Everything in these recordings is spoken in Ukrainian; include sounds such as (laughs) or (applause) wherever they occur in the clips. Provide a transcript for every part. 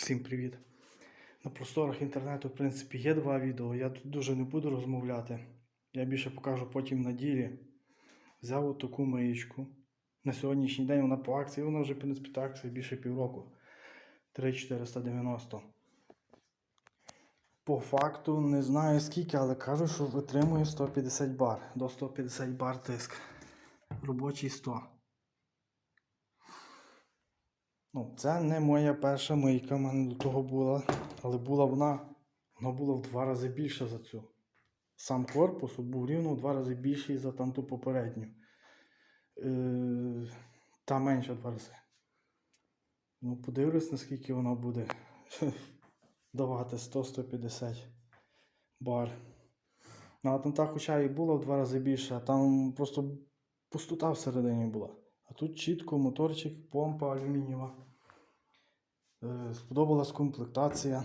Всім привіт! На просторах інтернету, в принципі, є два відео. Я тут дуже не буду розмовляти. Я більше покажу потім на ділі. Взяв от таку маєчку. На сьогоднішній день вона по акції, вона вже, в принципі, по акції більше півроку. 3490. По факту не знаю скільки, але кажу, що витримує 150 бар. До 150 бар тиск. Робочий 100. Ну, це не моя перша мийка, в мене до того була, але була вона, вона була в два рази більша за цю. Сам корпус був рівно в два рази більший за там ту попередню. Е, та менша в два рази. Ну, подивлюсь, наскільки вона буде (laughs) давати 100-150 бар. Ну, а там та хоча і була в два рази більша, а там просто пустота всередині була. А тут чітко моторчик, помпа алюмінієва. Е, Сподобалась комплектація.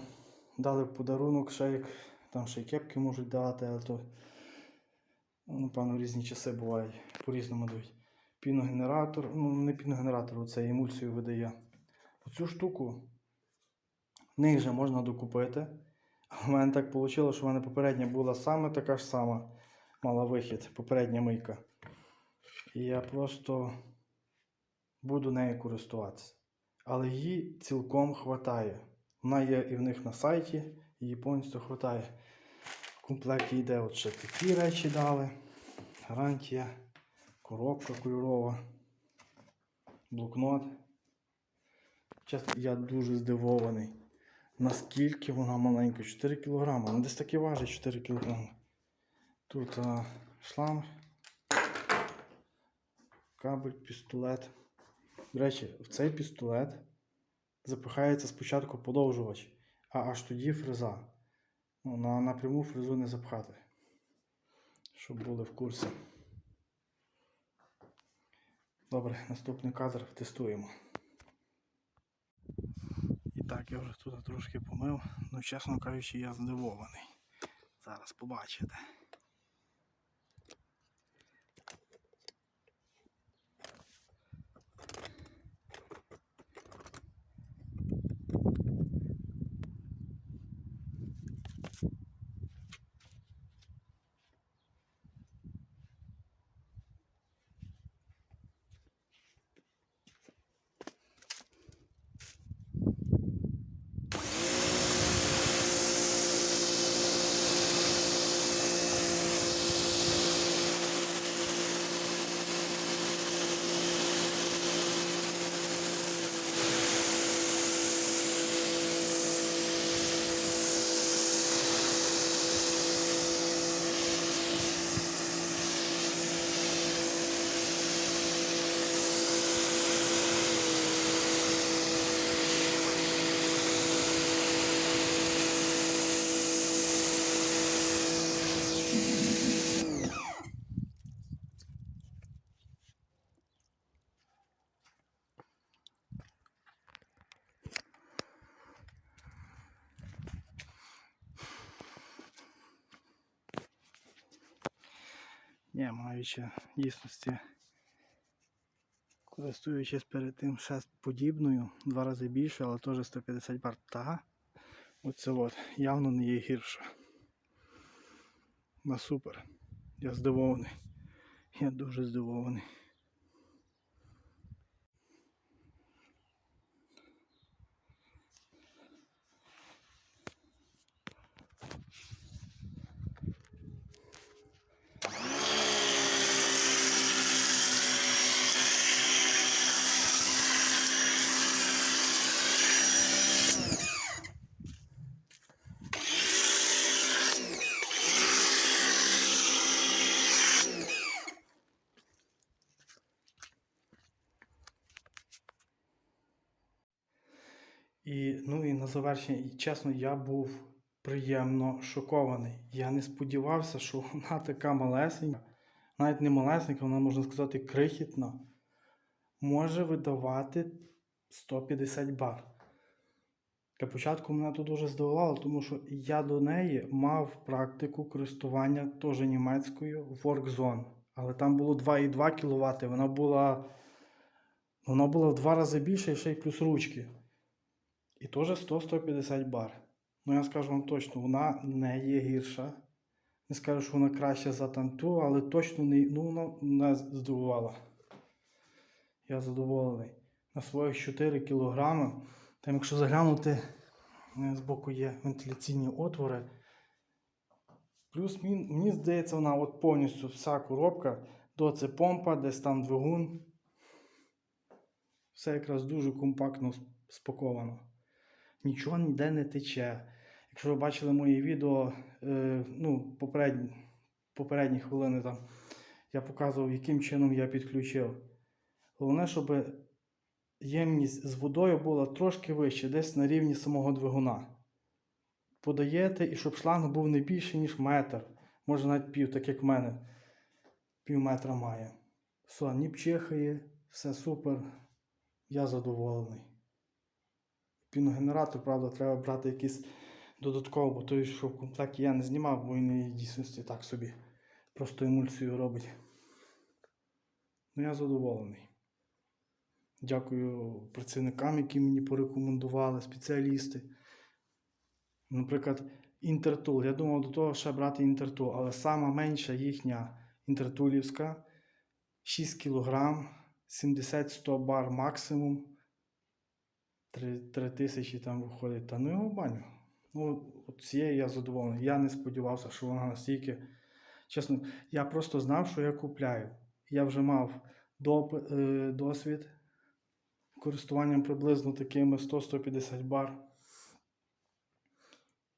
Дали в подарунок ще як там ще й кепки можуть дати, але то ну, напевно в різні часи бувають, по-різному дають. Піногенератор, ну не піногенератор, це емульсію видає. Оцю штуку ниже можна докупити. В мене так вийшло, що в мене попередня була саме така ж сама, мала вихід, попередня мийка. І я просто буду нею користуватися. Але її цілком хватає. Вона є і в них на сайті, її повністю хватає. В комплекті йде от ще такі речі дали. Гарантія, коробка кольорова, блокнот. Чесно, я дуже здивований. Наскільки вона маленька, 4 кг. Ну десь таки важить 4 кг. Тут а, шланг, кабель, пістолет. До речі, в цей пістолет запихається спочатку подовжувач, а аж тоді фреза. Ну, на напряму фрезу не запхати. Щоб були в курсі. Добре, наступний кадр тестуємо. І так, я вже тут трошки помив, ну чесно кажучи, я здивований. Зараз побачите. Ні, маючи дійсності, користуючись перед тим ще подібною, два рази більше, але теж 150 бар. Та оце от явно не є гірше. На супер. Я здивований. Я дуже здивований. І, ну і на завершення, і чесно, я був приємно шокований. Я не сподівався, що вона така малесенька, навіть не малесенька, вона можна сказати крихітна, може видавати 150 бар. Для початку мене тут дуже здивувало, тому що я до неї мав практику користування теж німецькою WorkZone. Але там було 2,2 кВт, вона була, вона була в два рази більше і ще й плюс ручки. І теж 100-150 бар. Ну, я скажу вам точно, вона не є гірша. Не скажу, що вона краща за танту, але точно не, ну, вона мене здивувала. Я задоволений. На своїх 4 кілограми. Там, якщо заглянути, е, збоку є вентиляційні отвори. Плюс мін- мені здається, вона от повністю вся коробка, до це помпа, десь там двигун. Все якраз дуже компактно спаковано. Нічого ніде не тече. Якщо ви бачили мої відео, е, ну, попередні, попередні хвилини там, я показував, яким чином я підключив. Головне, щоб ємність з водою була трошки вище, десь на рівні самого двигуна. Подаєте, і щоб шланг був не більше, ніж метр. Може навіть пів, так як в мене. Пів метра має. Все, ні пчихає, все супер. Я задоволений. Піногенератор, правда, треба брати якийсь додатково, бо той, що в комплекті я не знімав, бо він в дійсності так собі. Просто емульсію робить. Ну, я задоволений. Дякую працівникам, які мені порекомендували, спеціалісти. Наприклад, Інтертул. Я думав до того ще брати Інтертул, але сама менша їхня інтертулівська 6 кг, 70-100 бар максимум. 3, 3 тисячі там виходить. Та ну його баню. Ну, от цією я задоволений. Я не сподівався, що вона настільки. Чесно, я просто знав, що я купляю. Я вже мав доп- е, досвід користуванням приблизно такими 100-150 бар.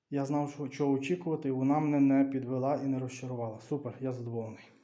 Я знав, що, чого очікувати, і вона мене не підвела і не розчарувала. Супер, я задоволений.